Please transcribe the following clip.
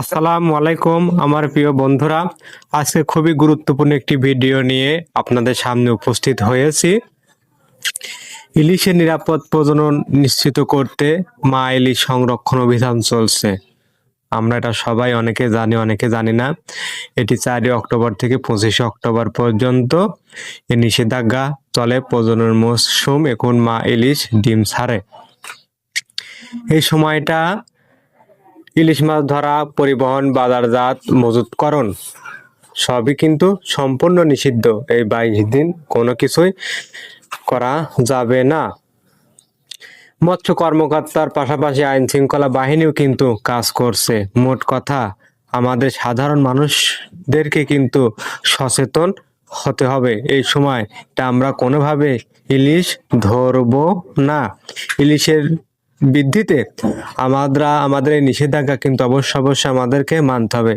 আসসালামু আলাইকুম, আমার প্রিয় বন্ধুরা। আজকে খুবই গুরুত্বপূর্ণ একটি ভিডিও নিয়ে আপনাদের সামনে উপস্থিত হয়েছি। ইলিশের নিরাপদ প্রজনন নিশ্চিত করতে মা ইলিশ সংরক্ষণ অভিযান চলছে। আমরা এটা সবাই অনেকে জানি অনেকে জানি না। এটি চারই অক্টোবর থেকে পঁচিশে অক্টোবর পর্যন্ত এ নিষেধাজ্ঞা চলে, প্রজনন মৌসুম, এখন মা ইলিশ ডিম ছাড়ে। এই সময়টা ইলিশ মাছ ধরা, পরিবহন, বাজারজাত, মজুতকরণ সবই কিন্তু সম্পূর্ণ নিষিদ্ধ। এই বাইশ দিন কোনো কিছুই করা যাবে না। মৎস্য কর্মকর্তার পাশাপাশি আইন শৃঙ্খলা বাহিনীও কিন্তু কাজ করছে। মোট কথা, আমাদের সাধারণ মানুষদেরকে কিন্তু সচেতন হতে হবে। এই সময় তা আমরা কোনোভাবে ইলিশ ধরবো না। ইলিশের বৃদ্ধিতে আমরা আমাদের এই নিষেধাজ্ঞা কিন্তু অবশ্য অবশ্যই আমাদেরকে মানতে হবে।